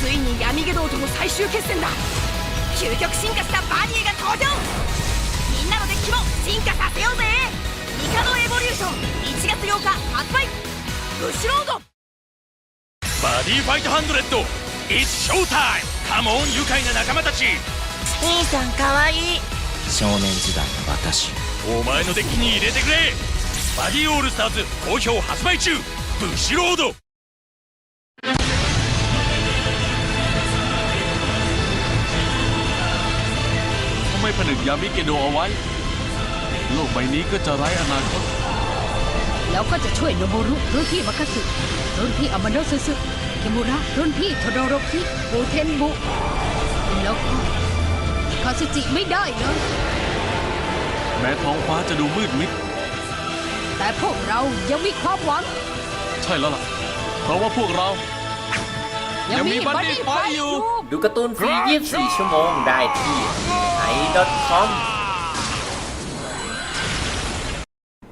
ついに闇下道との最終決戦だ。究極進化したバニーが登場。みんなのデッキも進化させようぜ。ミカドエボリューション。1月8日発売。ブシロード。バディファイトハンドレッド。It's showtime! カモン愉快な仲間たち。兄さんかわいい。少年時代の私。お前のデッキに入れてくれ。バディオールスターズ好評発売中。ブシロード ไม่ผนึกยามิเกโดเอาไว้ โลกใบนี้ก็จะไร้อนาคต แล้วก็จะช่วยโนโมรุรุ่นพี่มัคคสึรุ่นพี่อามาโนะซึซึเคมุระรุ่นพี่โทโดโรคิโอเทนบุแล้วก็คาสึจิไม่ได้เลยแม้ท้องฟ้าจะดูมืดมิด แต่พวกเรายังมีความหวัง ใช่แล้วล่ะ เพราะว่าพวกเรา ยังมีบัดดี้ไฟอยู่ ดูการ์ตูนฟรี 24 ชั่วโมงได้ที่ イド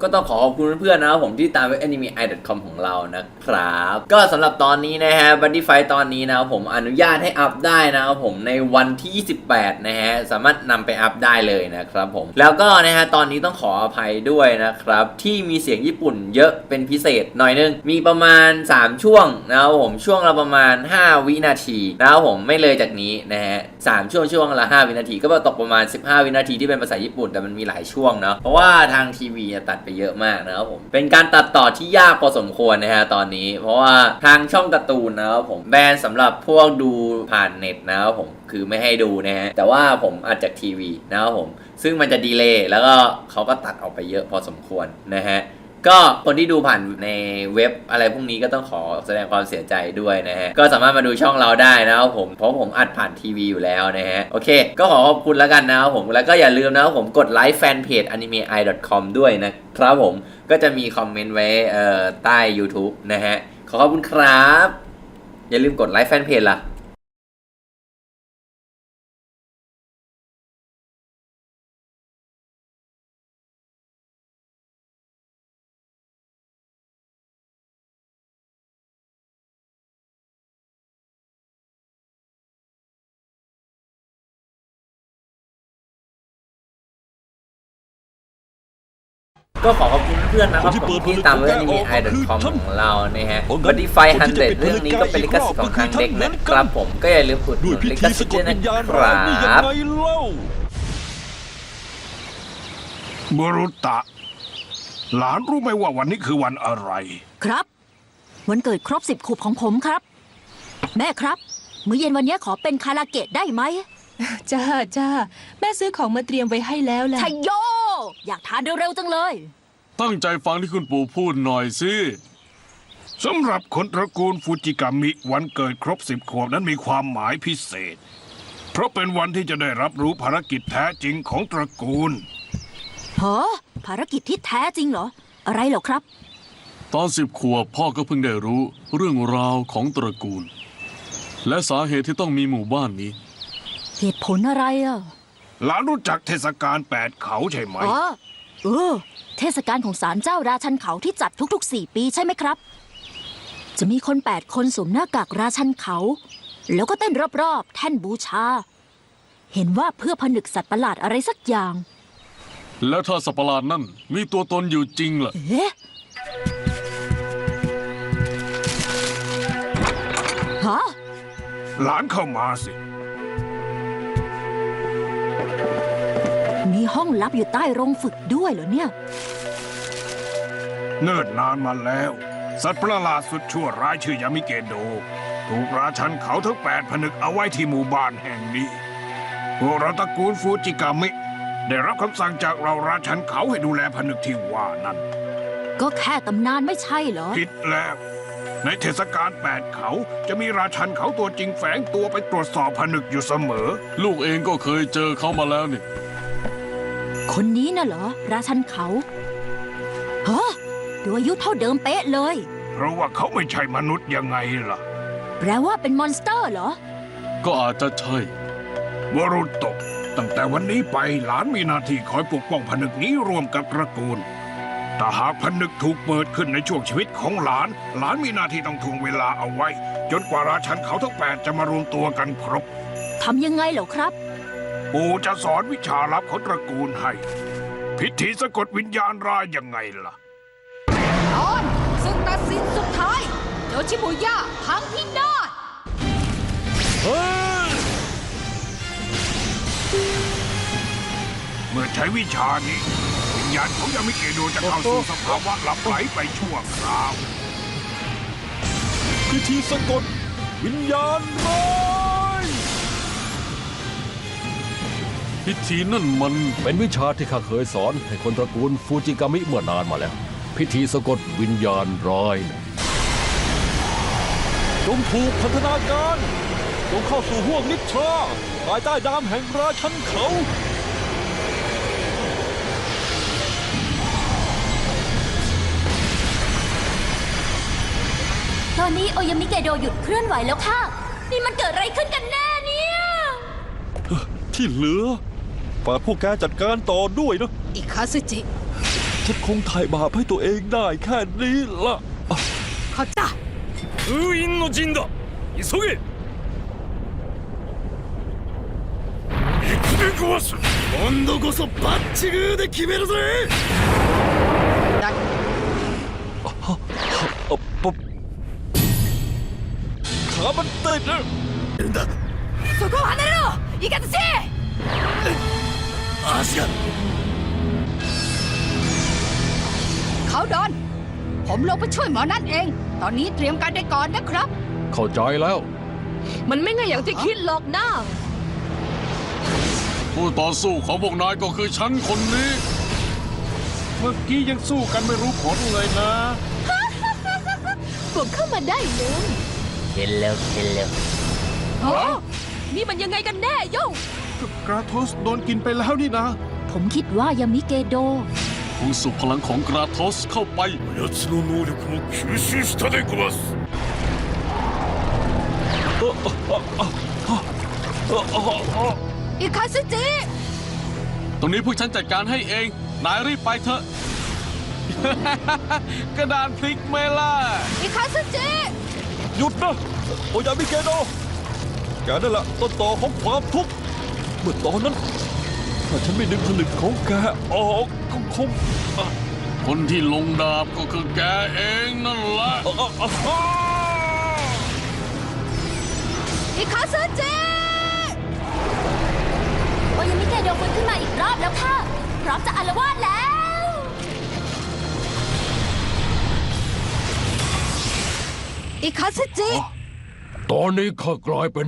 ก็ต้องขอขอบคุณเพื่อนๆนะครับผมที่ตามเว็บ anime i.com ของเรานะครับ ก็สำหรับตอนนี้นะฮะบัดดี้ไฟตอนนี้นะครับผมอนุญาตให้อัพได้นะครับผมในวันที่ 28 นะฮะ สามารถนำไปอัพได้เลยนะครับผม แล้วก็นะฮะตอนนี้ต้องขออภัยด้วยนะครับ ที่มีเสียงญี่ปุ่นเยอะเป็นพิเศษหน่อยนึง มีประมาณ 3 ช่วงนะครับผมช่วงละประมาณ 5 วินาทีนะครับผมไม่เลยจากนี้นะฮะสามช่วงช่วงละ 5 วินาที ก็ตกประมาณ 15 วินาทีที่เป็นภาษาญี่ปุ่นแต่มันมีหลายช่วงเนาะเพราะว่าทางทีวีตัดเยอะมากนะครับผม เป็นการตัดต่อที่ยากพอสมควรนะฮะตอนนี้ เพราะว่าทางช่องการ์ตูนนะครับผมแบนสำหรับพวกดูผ่านเน็ตนะครับผมคือไม่ให้ดูนะฮะแต่ว่าผมอัดจากทีวีนะครับผม ซึ่งมันจะดีเลย์แล้วก็เขาก็ตัดออกไปเยอะพอสมควรนะฮะ ก็คนที่ดูผ่านในเว็บอะไรพวกนี้ก็ต้องขอแสดงความเสียใจด้วยนะฮะ ก็สามารถมาดูช่องเราได้นะครับผม เพราะผมอัดผ่านทีวีอยู่แล้วนะฮะ โอเค ก็ขอขอบคุณแล้วกันนะครับผม แล้วก็อย่าลืมนะครับผมกดไลค์แฟนเพจ animei.com ด้วยนะครับผม ก็จะมีคอมเมนต์ไว้เอ่อใต้ YouTube นะฮะ ขอขอบคุณครับ อย่าลืมกดไลค์แฟนเพจล่ะ ก็ขอขอบคุณเพื่อนๆนะครับคนที่ผมเปิดที่ผลิตตามเว็บของแกออก anime.com คือท่านของเรานะฮะเพราะงั้นบัตตี้ไฟคนฮันที่เดจะเป็นเรื่องนี้ก็เป็นลิขสิทธิ์ของทางเด็กนะครับผมก็อย่าลืมอุดหด้วยนุนพิลิขธีสิสะทธิ์กด้ดวยนะวิญญาณคร้ารัยนี่ยังบไงเล่าบรุตะ หลานรู้ไหมว่าวันนี้คือวันอะไร ครับ วันเกิดครบสิบขวบของผมครับ แม่ครับ มื้อเย็นวันนี้ขอเป็นคาราเกะได้ไหม จ้าจ้าแม่ซื้อของมาเตรียมไว้ให้แล้วล่ะชัยโย อยากทานเร็วๆจังเลย ตั้งใจฟังที่คุณปู่พูดหน่อยสิสำหรับคนตระกูลฟูจิกามิวันเกิดครบสิบขวบนั้นมีความหมายพิเศษ เพราะเป็นวันที่จะได้รับรู้ภารกิจแท้จริงของตระกูลเหรอภารกิจที่แท้จริงเหรอ อะไรเหรอครับ ตอนสิบขวบพ่อก็เพิ่งได้รู้เรื่องราวของตระกูล และสาเหตุที่ต้องมีหมู่บ้านนี้ เหตุผลอะไรอะหลานรู้จักเทศกาลแปดเขาใช่ไหมอ๋อเออ เทศกาลของศาลเจ้าราชันเขาที่จัดทุกๆสี่ปีใช่ไหมครับ จะมีคนแปดคนสวมหน้ากากราชันเขา แล้วก็เต้นรอบๆ แท่นบูชา เห็นว่าเพื่อผนึกสัตว์ประหลาดอะไรสักอย่าง แล้วถ้าสัตว์ประหลาดนั่นมีตัวตนอยู่จริงล่ะเอ๊ะฮะหลานเข้ามาสิ มีห้องลับอยู่ใต้โรงฝึกด้วยเหรอเนี่ย เนิ่นนานมาแล้ว สัตว์ประหลาดสุดชั่วร้ายชื่อยามิเกโด ถูกราชันเขาทั้งแปดผนึกเอาไว้ที่หมู่บ้านแห่งนี้ พวกเราตระกูลฟูจิกามิ ได้รับคำสั่งจากเราราชันเขาให้ดูแลผนึกที่ว่านั้น ก็แค่ตำนานไม่ใช่เหรอ ผิดแล้ว ในเทศกาลแปดเขาจะมีราชันเขาตัวจริงแฝงตัวไปตรวจสอบผนึกอยู่เสมอ ลูกเองก็เคยเจอเขามาแล้วนี่ คนนี้น่ะเหรอ ราชันเขาฮะดูอายุเท่าเดิมเป๊ะเลย เพราะว่าเขาไม่ใช่มนุษย์ยังไงล่ะ แปลว่าเป็นมอนสเตอร์เหรอ ก็อาจจะใช่วรุโตะตั้งแต่วันนี้ไปหลานมีหน้าที่คอยปกป้องผนึกนี้รวมกับตระกูล ถ้าหากผนึกถูกเปิดขึ้นในช่วงชีวิตของหลาน หลานมีหน้าที่ต้องทวงเวลาเอาไว้ จนกว่าราชันเขาทั้งแปดจะมารวมตัวกันครบทำยังไงเหรอครับ ปู่จะสอนวิชาลับของตระกูลให้ พิธีสะกดวิญญาณร้ายยังไงล่ะ ตอนซึ่งตัดสินสุดท้ายโยชิบุย่าพังพินาศเมื่อใช้วิชานี้วิ ญญาณของยามิเกโดจะเข้าสู่สภาวะหลับไหลไปชั่วคราวพิธีสะกดวิญญาณร้ายพิธีนั่นมันเป็นวิชาที่ข้าเคยสอน ให้คนตระกูลฟูจิกามิเมื่อนานมาแล้ว พิธีสะกดวิญญาณร้ายนะจงถูกพันธนาการจงเข้าสู่ห้วงนิทราภายใต้ดามแห่งราชันเขา ตอนนี้โอยามิเกโดหยุดเคลื่อนไหวแล้วค่ะ นี่มันเกิดอะไรขึ้นกันแน่เนี่ย ที่เหลือฝากพวกแกจัดการต่อด้วยนะ อิคาซึจิ ฉันคงถ่ายบาปให้ตัวเองได้แค่นี้ละ เข้าใจ 封印の陣だ急げ行くでごわす今度こそバッチグーで決めるぜ ดั ขามันติดนะ そこを離れろイカズチ足が เขาดอน ผมลงไปช่วยหมอนั่นเอง ตอนนี้เตรียมการได้ก่อนนะครับ เข้าใจแล้ว มันไม่ง่ายอย่างที่คิดหรอกนะ ผู้ต่อสู้ของพวกนายก็คือฉันคนนี้ เมื่อกี้ยังสู้กันไม่รู้ผลเลยนะ ผมเข้ามาได้เลย เห็นแล้วเห็นแล้วอนี่มันยังไงกันแน่ยงกราโทสโดนกินไปแล้วนี่นะ ผมคิดว่ายามิเกโดผู้สุพลังของกราโทสเข้าไปยัตโนูนริคุคิชิสตาเดกุมัสอิคาซุจิตรงนี้พวกฉันจัดการให้เอง นายรีบไปเถอะ กระดานพลิกไม่ล่าอิคาซุจิ หยุดนะ โอยามิเกโดแกนั่นแหละต้นต่อของความทุกข์เมื่อตอนนั้น ถ้าฉันไม่ดึงผลึกของแกออกก็คงอะคนที่ลงดาบก็คือแกเองนั่นแหละ อะอะอะอะอิคาซึจิโอยามิเกโดฟื้นขึ้นมาอีกรอบแล้วค่ะ พร้อมจะอารวาสแล้ว อิคาซึจิ ตอนนี้ข้ากลายเป็น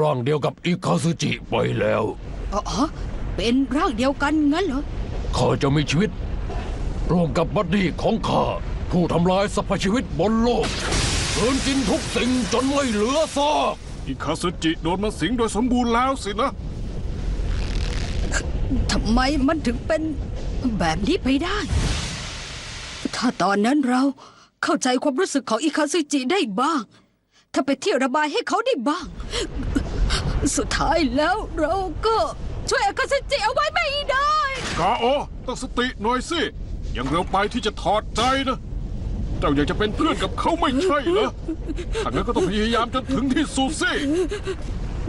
ร่างเดียวกับอิคาซึจิไปแล้ว อ๋อ เป็นร่างเดียวกันงั้นเหรอ ข้าจะมีชีวิต ร่วมกับบัดดี้ของข้า ผู้ทำลายสรรพชีวิตบนโลกเกินกินทุกสิ่งจนไม่เหลือซากอิคาสึจิโดนมาสิงโดยสมบูรณ์แล้วสินะ ทำไมมันถึงเป็นแบบนี้ไปได้ ถ้าตอนนั้นเรา เข้าใจความรู้สึกของอิคาซึจิได้บ้าง ถ้าไปเที่ยวระบายให้เขาได้บ้าง สุดท้ายแล้วเราก็ช่วยอิคาซึจิเอาไว้ไม่ได้ กาโอตั้งสติหน่อยสิ ยังเร็วไปที่จะถอดใจนะ เจ้าอยากจะเป็นเพื่อนกับเขาไม่ใช่เหรอถ้างั้นก็ต้องพยายามจนถึงที่สุดสิ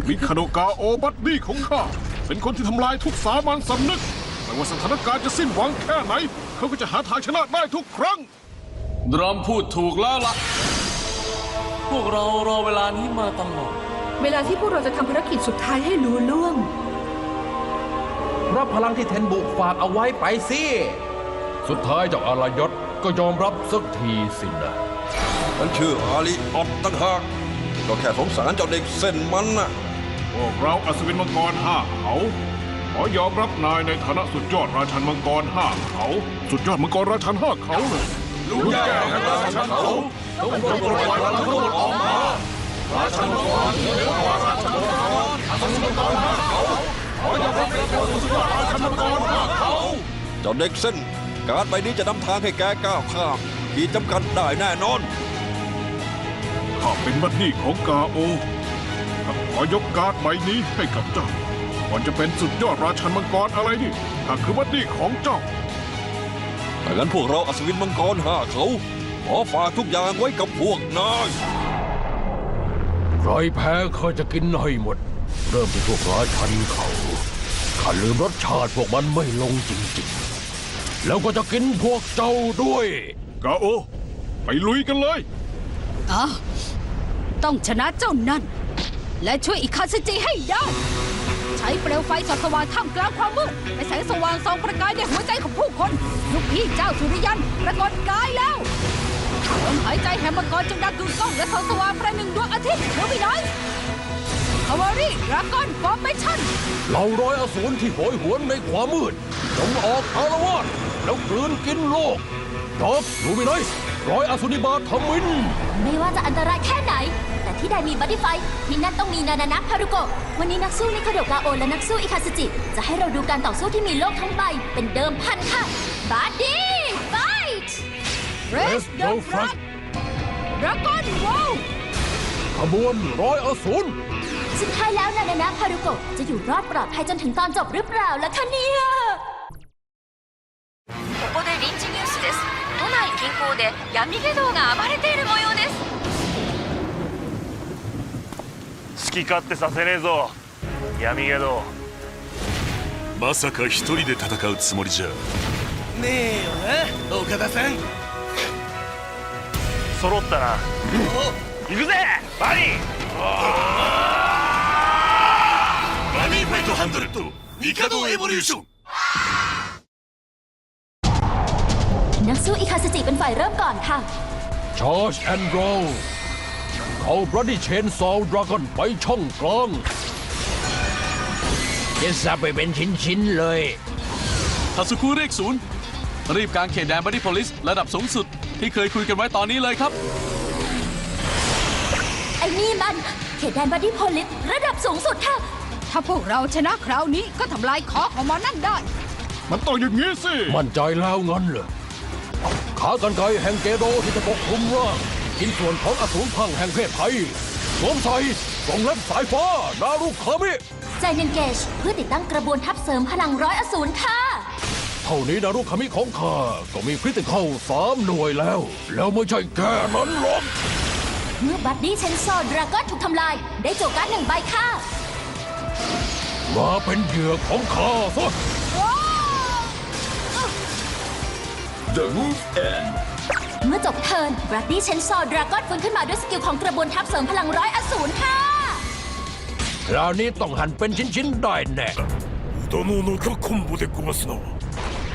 มิคาโดกาโอบัดดี้ของข้า เป็นคนที่ทำลายทุกสามัญสำนึก ไม่ว่าสถานการณ์จะสิ้นหวังแค่ไหน เขาก็จะหาทางชนะได้ทุกครั้ง ดรัมพูดถูกแล้วล่ะ พวกเรารอเวลานี้มาตลอด เวลาที่พวกเราจะทำภารกิจสุดท้ายให้รู้ล่วง รับพลังที่เทนบุฝากเอาไว้ไปสิ สุดท้ายเจากอารายศก็ยอมรับสักทีสินะมันชื่ออาลีออตตั้งหากก็แค่สงสารเจ้าเด็กเส้นมันน่ะ พวกเราอัศวินมังกรห้าเขาขอยอมรับนายในฐานะสุดยอดราชันมังกรห้าเขา สุดยอดมังกรราชันห้าเขาเลย ลุงแก่แห่งราชันเขาต้องปลดปล่อยพลังทั้งหมดออกมาราชันมังกรเหนือกว่าราชันมังกรอัศวินมังกรห้าเขาขอยอมรับในควสุดยอดราชันมังกรห้าเขาเจ้าเด็กเส้นการใบนี้จะนำทางให้แกก้าวข้ามขีดจำกัดได้แน่นอนข้าเป็นบัดดี้ของกาโอข้าขอยกการ์ดใบนี้ให้กับเจ้าก่อนจะเป็นสุดยอดราชันมังกรอะไรนี่ข้าคือบัดดี้ของเจ้า ถ้างั้นพวกเราอัศวินมังกรห้าเขาขอฝากทุกอย่างไว้กับพวกนายใครแพ้ข้าจะกินให้หมด เริ่มที่พวกราชันเขาข้าลืมรสชาติพวกมันไม่ลงจริงๆ แล้วก็จะกินพวกเจ้าด้วยกาโอ ไปลุยกันเลยอะต้องชนะเจ้านั่น และช่วยอิคาซึจิให้ได้ ใช้เปลวไฟส่องสว่างท่ามกลางความมืดเป็นแสงสว่างส่องประกายในหัวใจของผู้คนลูกพี่เจ้าสุริยันปรากฏกายแล้วลมหายใจแห่งมังกรจงดังกึกก้องและส่องสว่างประหนึ่งดวงอาทิตย์เมื่อไม่น้อยคาวารีดราก้อนฟอร์เมชั่นเหล่าร้อยอสูรที่โหยหวนในความมืดจงออกอารวาสแล้วกลืนกินโลกดอกลูมินอยส์ร้อยอสุนิบาทมิน ไม่ว่าจะอันตรายแค่ไหนแต่ ที่ใดมีบัตตี้ไฟท์ที่นั่นต้องมีนานานะฮารุโกะวันนี้นักสู้นิคาโดกาโอและนักสู้อิคาสึจิ จะให้เราดูการต่อสู้ที่มีโลกทั้งใบ เป็นเดิมพันค่ะบัตตี้ไฟท์ เรสเดลฟรักดราก้อนวอล ขบวนร้อยอสูร สุดท้ายแล้วนานานะฮารุโกะจะอยู่รอดปลอดภัยจนถึงตอนจบหรือเปล่าล่ะคะเนี่ย ここで臨時ニュースです都内近郊で闇下道が暴れている模様です き勝手させねえぞ闇ゲドまさか一人で戦うつもりじゃねえよな岡田さん揃ったな行くぜバニーバニーファイトハンドレッドミカドエボリューション นักสู้อิคาสึจิเป็นฝ่ายเริ่มก่อนค่ะ ชาร์ จแอนด์โรเขาบรดดี้เชนซอลดราก้อนไปช่องกลางเจะสับไปเป็นชิ้น ๆ เลยทัสุคุเรียกศูนย์ รีบกางเขตแดนบัดดี้โพลิส ระดับสูงสุด ที่เคยคุยกันไว้ตอนนี้เลยครับ ไอ้นี่มัน เขตแดนบัดดี้โพลิส ระดับสูงสุดค่ะ ถ้าพวกเราชนะคราวนี้ก็ทำลายคอของมันนั่นได้ มันต้องอย่างนี้สิ มั่นใจแล้วงั้นเหรอขากันไกรแห่งเกโดที่จะปกคลุมร่าง กินส่วนของอสูรพังแห่งเพศไทยสวมใส่กรงเล็บสายฟ้า นารุคามิ ใจเนนเกจเพื่อติดตั้งกระบวนทัพเสริมพลังร้อยอสูรค่ะ เท่านี้นารุคามิของข้าก็มีพฤติเข้าสามหน่วยแล้ว แล้วไม่ใช่แค่นั้นหรอก เมื่อบัดดี้เชนซอดราก้อนถูกทำลาย ได้โจการ์ดหนึ่งใบค่ะ มาเป็นเหยื่อของข้าซะ The move end เมื่อจบเทิร์นบัดดี้เชนซอดราก้อนฟื้นขึ้นมาด้วยสกิลของกระบวนทัพเสริมพลังร้อยอสูรค่ะ คราวนี้ต้องหั่นเป็นชิ้น ๆ ได้แน่ どののかコンボで壊すな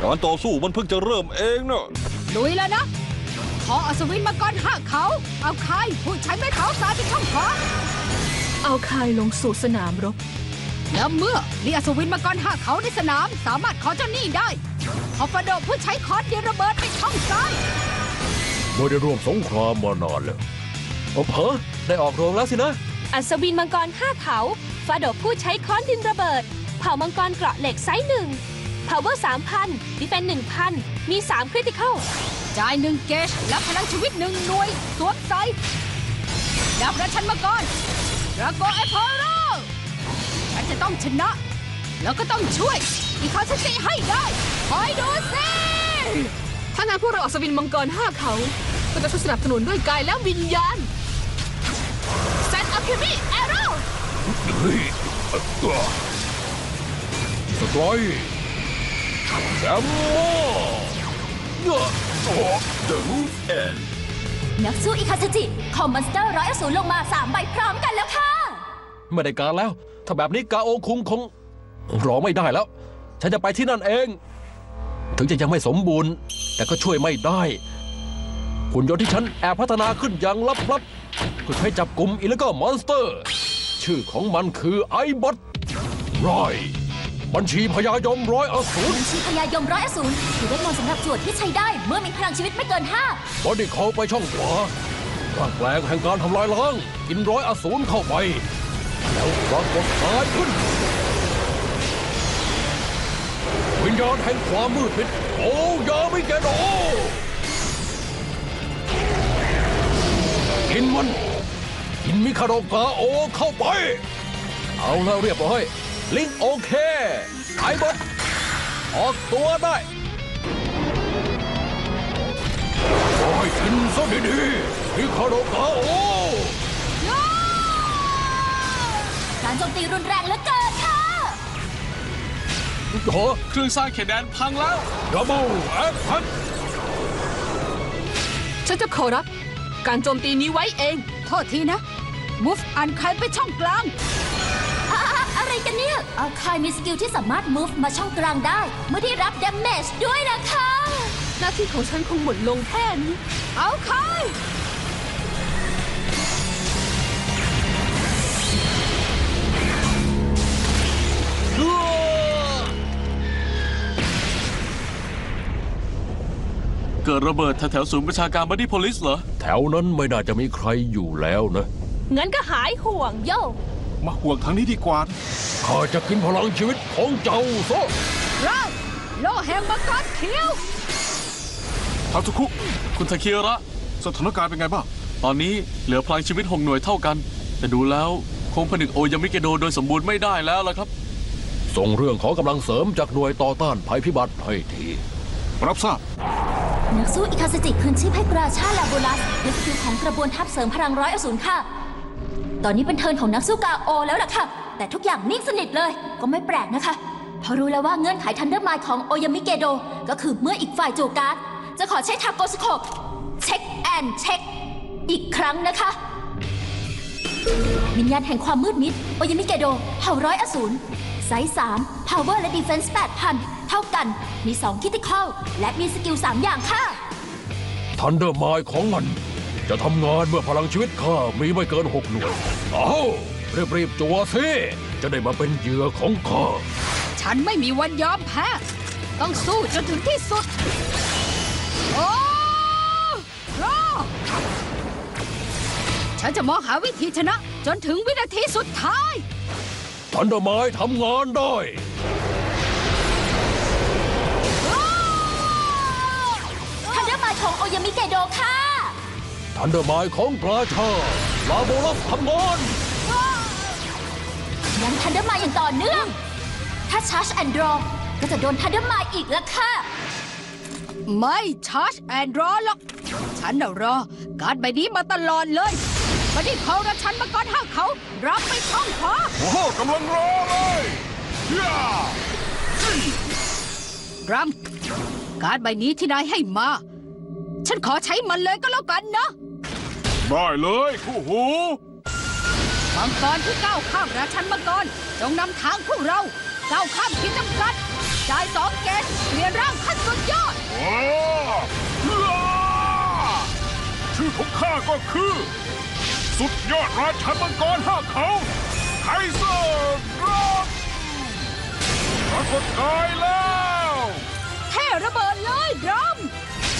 การต่อสู้มันเพิ่งจะเริ่มเองเนอะ ลุยแล้วนะ ขออัศวินมังกรห้าเขา เอาใครผู้ใช้ไม้เท้าสายเป็นช่องขวา เอาคายลงสู่สนามรบ แล้วเมื่อมีอัศวินมังกรห้าเขาในสนาม สามารถขอเจ้าหนี้ได้ขอฟาโดผู้ใช้คอนเดียระเบิดในช่องซ้าย ไม่ได้ร่วมสงครามมานานแล้วโอ้เพอได้ออกโรงแล้วสินะ อัศวินมังกรห้าเขาฟาโดผู้ใช้ค้อนดินระเบิด เผ่ามังกรเกราะเหล็กไซส์หนึ่ง power 3,000 defense 1,000 มี3 critical จ่ายหนึ่งเกจและพลังชีวิตหนึ่งหน่วยสวมใส่ดาบราชันมังกรดราโกเอพอโรฉันจะต้องชนะ แล้วก็ต้องช่วย อีคาสติให้ได้คอยดูสิ ถ้างั้นพวกเราอัศวินมังกรห้าเขา ก็จะช่วยสนับสนุนด้วยกายและวิญญาณเซตอัพคิมิแอโร่เฮ้ยสไตรแซมโมเนอะโอ้ The move end นักสู้อิคาสึจิคอมมอนสเตอร์ร้อยอสูรลงมาสามใบพร้อมกันแล้วค่ะ ไม่ได้การแล้ว ถ้าแบบนี้กาโอคุงคงรอไม่ได้แล้ว ฉันจะไปที่นั่นเอง ถึงจะยังไม่สมบูรณ์ แต่ก็ช่วยไม่ได้หุ่นยนต์ที่ฉันแอบพัฒนาขึ้นอย่างลับๆเพื่อใช้จับกลุ่มอิเลก็มอนสเตอร์ ชื่อของมันคือไอบอทรอยบัญชีพญายมร้อยอสูรบัญชีพญายมร้อยอสูรถือเวทมนต์สำหรับจวดที่ใช้ได้เมื่อมีพลังชีวิตไม่เกิน5บอดี้เขาไปช่องขวาร่างแปลงแห่งการทำลายล้างกินร้อยอสูรเข้าไป แล้วปรากฏกายขึ้น วิญญาณแห่งความมืดมิดโอ้ยามิเกโดกินมันกินมิคาโดกาโอเข้าไป เอาแล้วเรียบร้อย ลิงโอเคไอ้บดออกตัวได้ให้กินซะดีๆฮิคาโดกาโอการโจมตีรุนแรงเหลือเกิน โหเครื่องสร้างเขตแดนพังแล้ว ดับเบิลแอคชั่นฉันจะขอรับการโจมตีนี้ไว้เอง โทษทีนะ move อันใครไปช่องกลาง อะอะอะไรกันเนี่ยเอาคายมีสกิลที่สามารถ move มาช่องกลางได้ เมื่อที่รับ damage ด้วยนะคะ หน้าที่ของฉันคงหมดลงแค่นี้ เอาใคร เกิดระเบิดแถวๆศูนย์ประชาการบัดดี้โพลิสเหรอ แถวนั้นไม่น่าจะมีใครอยู่แล้วนะ งั้นก็หายห่วงโยมาห่วงทางนี้ดีกว่า ข้าจะกินพลังชีวิตของเจ้าซะเราโลแห่งมังกรเขียวทาสุคุคุณทาเคียระ สถานการณ์เป็นไงบ้าง ตอนนี้เหลือพลังชีวิตหกหน่วยเท่ากัน แต่ดูแล้วคงผนึกโอยามิเกโดโดยสมบูรณ์ไม่ได้แล้วล่ะครับ ส่งเรื่องของกำลังเสริมจากหน่วยต่อต้านภัยพิบัติให้ที รับทราบ นักสู้อิคาสจิคืนชีพให้กราชาลาโบลัสด้วยสกิลของกระบวนทัพเสริมพลังร้อยอสูรค่ะ ตอนนี้เป็นเทิร์นของนักสู้กาโอแล้วล่ะค่ะ แต่ทุกอย่างนิ่งสนิทเลย ก็ไม่แปลกนะคะ เพราะรู้แล้วว่าเงื่อนไขทันเดอร์มายของโอยามิเกโด ก็คือเมื่ออีกฝ่ายโจการ์ดจะขอใช้ทาโกสโคปเช็คแอนเช็คอีกครั้งนะคะ วิญญาณแห่งความมืดมิดโอยามิเกโดเผ่าร้อยอสูรไซส์3 Power และ Defense 8,000เท่ากัน มี2คิติคอลและมีสกิล 3 อย่างค่ะ ทันเดอร์มายของมัน จะทำงานเมื่อพลังชีวิตข้ามีไม่เกินหกหน่วย เอารีบๆจัวสิจะได้มาเป็นเหยื่อของข้า ฉันไม่มีวันยอมแพ้ ต้องสู้จนถึงที่สุด โอ้รอฉันจะมองหาวิธีชนะจนถึงวินาทีสุดท้าย ทันเดอร์มายทำงานได้ ของโอยามิเกโดค่ะ ทันเดอร์มายของปราชาลาโบลัสทำงานยังทันเดอร์มายอย่างต่อเนื่อง ถ้าชาร์จแอนดรอก็จะโดนทันเดอร์มายอีกแล้วค่ะ ไม่ชาร์จแอนด์รอหรอก ฉันน่ะรอ การดใบนี้มาตลอดเลยบันนี้เขาและฉันมาก่อนห้าเขา รับไปช่องขวาโอ้โหกำลังรอเลยย่ารัมการดใบนี้ที่นายให้มา ฉันขอใช้มันเลยก็แล้วกันนะได้เลยคู่หู มังกรที่ก้าวข้ามราชันมังกรจงนำทางพวกเราก้าวข้ามขีดจำกัดจ่ายสองเกตเปลี่ยนร่างขั้นสุดยอด โอ้ย่าชื่อของข้าก็คือ สุดยอดราชันมังกรห้าเขาไคเซอร์ดรอนปรากฏกายแล้วเท่ระเบิดเลยรัม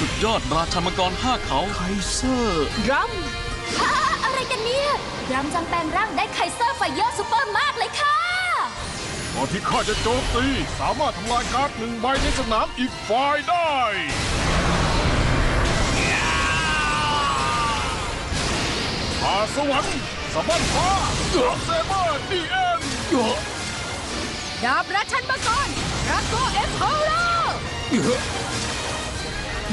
สุดยอดราชามังกรห้าเขาไคเซอร์รัมฮ่าอะไรกันเนี่ยรัมจังแปลงร่างได้ไคเซอร์ไฟเยอร์ซูเปอร์มากเลยค่ะตอนที่ข้าจะโจมตีสามารถทำลายการ์ดหนึ่งใบในสนามอีกฝ่ายได้พาสวรรค์สะบั้นฟ้าอัพเซเบอร์ดีเอ็นดาบราชันมังกรราโกเอฟโฮโล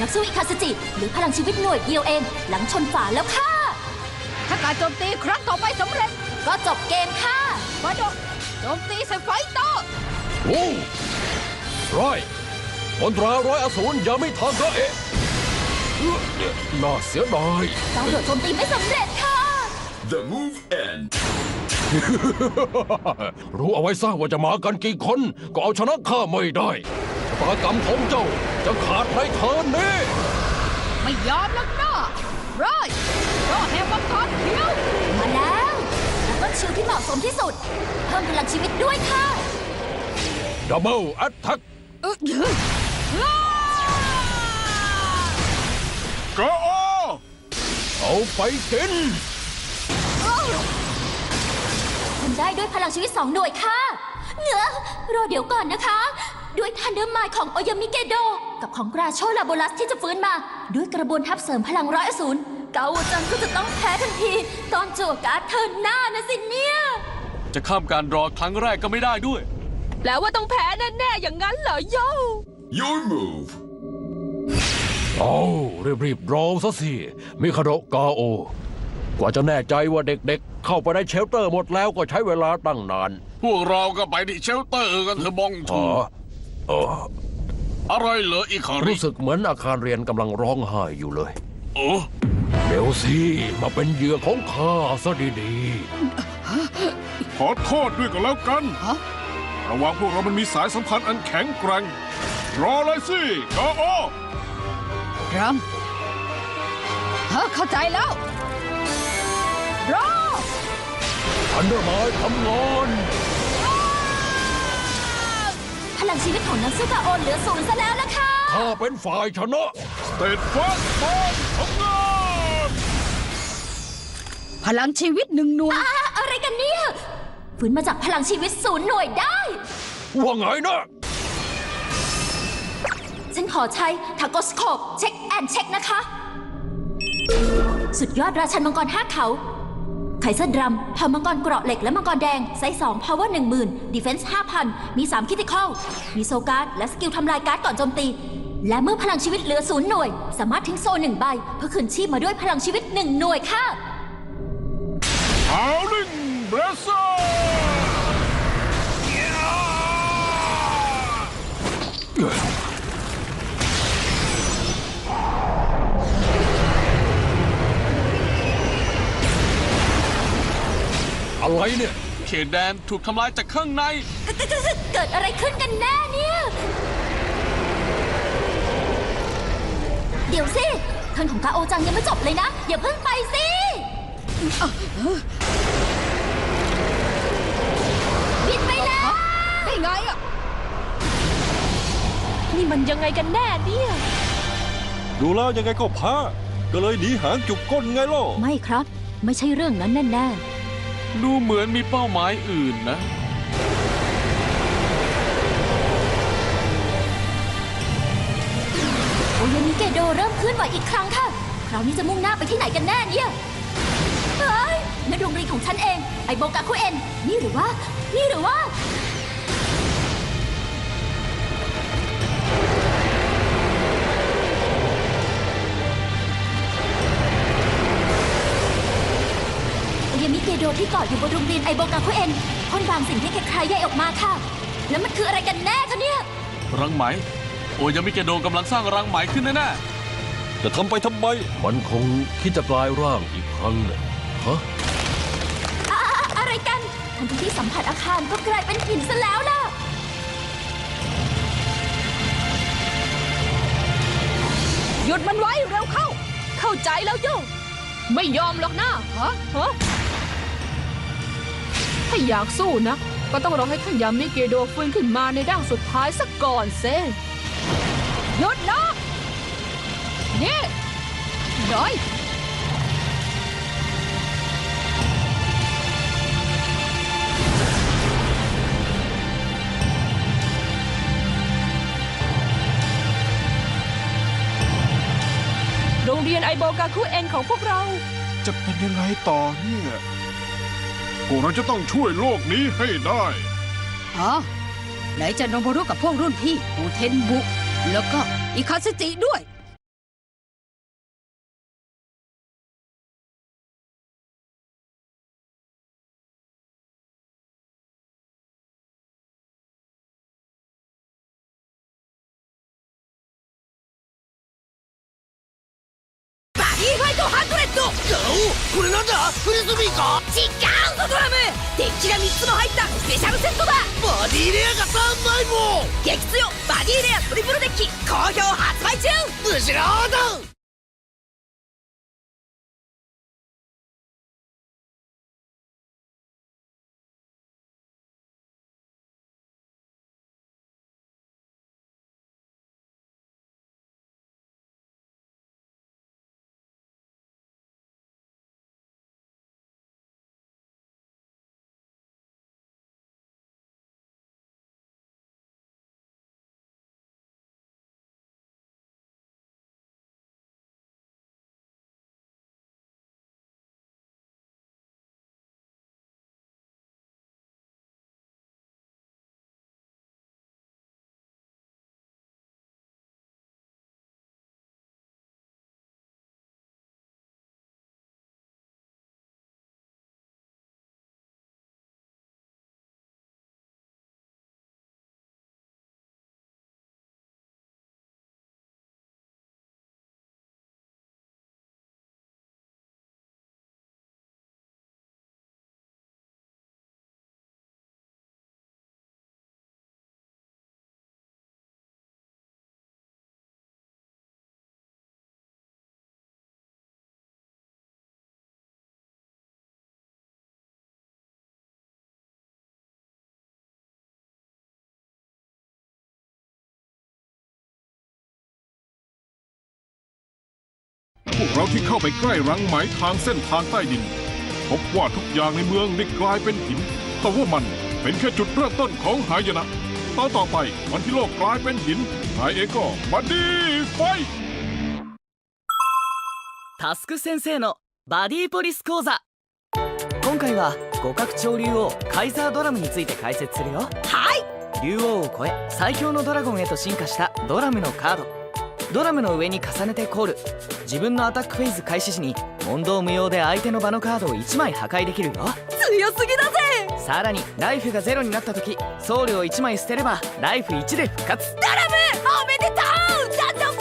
นักสู้อิคาสจิหรือพลังชีวิตหน่วยเดียวเอง หลังชนฝาแล้วค่ะ ถ้าการโจมตีครั้งต่อไปสำเร็จ ก็จบเกมค่ะฟาโดโจมตีใส่ไฟโตโอ้ร้อยคนตราร้อยอสูรอย่าไม่ทางกะเอะเอื้อน่าเสียดายการโดดโจมตีไม่สำเร็จค่ะรู้เอาไว้ซะว่าจะมากันกี่คน ก็เอาชนะข้าไม่ได้ ชะตากรรมของเจ้าจะขาดในเทิร์นนี้ ไม่ยอมแล้วนะร้อยก็แหงมังกรเขียว มาแล้วแล้วก็ชิลที่เหมาะสมที่สุด เพิ่มพลังชีวิตด้วยค่ะ ดับเบิลแอตแทกเอ้ยเฮ้ยอ้ากะโอเอาไปกินทำได้ด้วยพลังชีวิตสองหน่วยค่ะ เหนือรอเดี๋ยวก่อนนะคะ ด้วยทันเดอร์มายของโอยามิเกโด กับของกราโชลาโบลัสที่จะฟื้นมา ด้วยกระบวนทัพเสริมพลังร้อยอสูรเกาจังก็จะต้องแพ้ทันที ตอนจั่วการ์ดเทิร์นหน้านะสิเนี่ย จะข้ามการรอครั้งแรกก็ไม่ได้ด้วย แปลว่าต้องแพ้แน่ๆอย่างนั้นเหรอโย Your move. เอารีบๆรอซะสิมิคาโดะกาโอ กว่าจะแน่ใจว่าเด็กๆ เข้าไปในเชลเตอร์หมดแล้วก็ใช้เวลาตั้งนานพวกเราก็ไปที่เชลเตอร์กันเถอะบองอ๋ทูอ เอออะไรเหรออีคาริรู้สึกเหมือนอาคารเรียนกำลังร้องไห้อยู่เลยโอ้เดี๋ยวสิมาเป็นเหยื่อของข้าซะดีขอโทษด้วยก็แล้วกัน ระหว่างพวกเรามันมีสายสัมพันธ์อันแข็งแกร่ง รอเลยสิกาโอรัมฮะเข้าใจแล้ว รอๆอันเดอร์ไมายทำงาน พลังชีวิตของนักสู้กาโอนเหลือศูนย์ซะแล้วล่ะค่ะข้าเป็นฝ่ายชนะเตดฟัสบอลทำงานพลังชีวิตหนึ่งหน่วย อะอะไรกันเนี่ยฟื้นมาจากพลังชีวิตศูนย์หน่วยได้ ว่าไงนะ ฉันขอใช้ทาโกสโคปเช็คแอนเช็คนะคะ สุดยอดราชันมังกรห้าเขา ไคเซอร์ดรัมเผ่ามังกรเกราะเหล็กและมังกรแดง ไซส์2 power 10,000 defense 5,000มี3คิติคอลมีโซการ์ดและสกิลทำลายการ์ดก่อนโจมตี และเมื่อพลังชีวิตเหลือศูนย์หน่วย สามารถทิ้งโซหนึ่งใบ เพื่อคืนชีพมาด้วยพลังชีวิตหนึ่งหน่วยค่ะฮาวลิงเอร์อะไรเนี่ย เขตแดนถูกทำลายจากข้างใน เกิดอะไรขึ้นกันแน่เนี่ย เดี๋ยวสิเทิร์นของกาโอจังยังไม่จบเลยนะ อย่าเพิ่งไปสิบินไปแล้ว ได้ไงอะ นี่มันยังไงกันแน่เนี่ย ดูแล้วยังไงก็แพ้ก็เลยหนีหางจุกก้นไงล่ะ ไม่ครับ ไม่ใช่เรื่องนั้นแน่ ดูเหมือนมีเป้าหมายอื่นนะ โอยามิเกโดเริ่มเคลื่อนไหวอีกครั้งค่ะ คราวนี้จะมุ่งหน้าไปที่ไหนกันแน่เนี่ยเฮ้ยนักดนตรีของฉันเอง ไอโบกาคุเอ็น นี่หรือว่า นี่หรือว่า โอยามิเกโดที่เกาะอยู่บนโรงเรียนไอโบกาคุเอ็นพ่นบางสิ่งให้ใครๆแยกออกมาค่ะ แล้วมันคืออะไรกันแน่คะเนี่ย รังไหม โอยามิเกโดกำลังสร้างรังไหมขึ้นแน่จะทำไปทำไม มันคงคิดจะกลายร่างอีกครั้งเนี่ยฮะอะอะอะไรกันทันทีที่สัมผัสอาคารก็กลายเป็นหินซะแล้วล่ะหยุดมันไว้เร็วเข้า เข้าใจแล้วโยไม่ยอมหรอกนะฮะฮะ ถ้าอยากสู้นะ ก็ต้องรอให้ท่านยามิเกโดฟื้นขึ้นมาในร่างสุดท้ายสักก่อนเซหยุดนะนี่น้อยโรงเรียนไอโบกาคุเอ็นของพวกเรา จะเป็นยังไงต่อเนี่ย วกเราจะต้องช่วยโลกนี้ให้ได้ ฮะไหนจะโนโบรุกับพวกรุ่นพี่ปูเทนบุ แล้วก็อิคาซึจิด้วยバディファイトハ ンドレッドこれなんだ？フリスビーか？違うぞドラム。デッキが3つも入ったスペシャルセットだ。バディレアが3枚も！激強バディレアトリプルデッキ。好評発売中。むしろード เราที่เข้าไปใกล้รังไหมทางเส้นทางใต้ดิน พบว่าทุกอย่างในเมืองได้กลายเป็นหิน แต่ว่ามันเป็นแค่จุดเริ่มต้นของหายนะตอนต่อไปวันที่โลกกลายเป็นหินนายเองก็บัดดี้ไฟ タスク先生のバディポリス講座今回は互角潮竜王カイザードラムについて解説するよはい竜王を超え最強のドラゴンへと進化したドラムのカード ドラムの上に重ねてコール。自分のアタックフェーズ開始時に問答無用で相手の場のカードを1枚破壊できるよ。強すぎだぜ！さらにライフがゼロになった時僧侶を1枚捨てればライフ1で復活。ドラムおめでとう！ダンジョン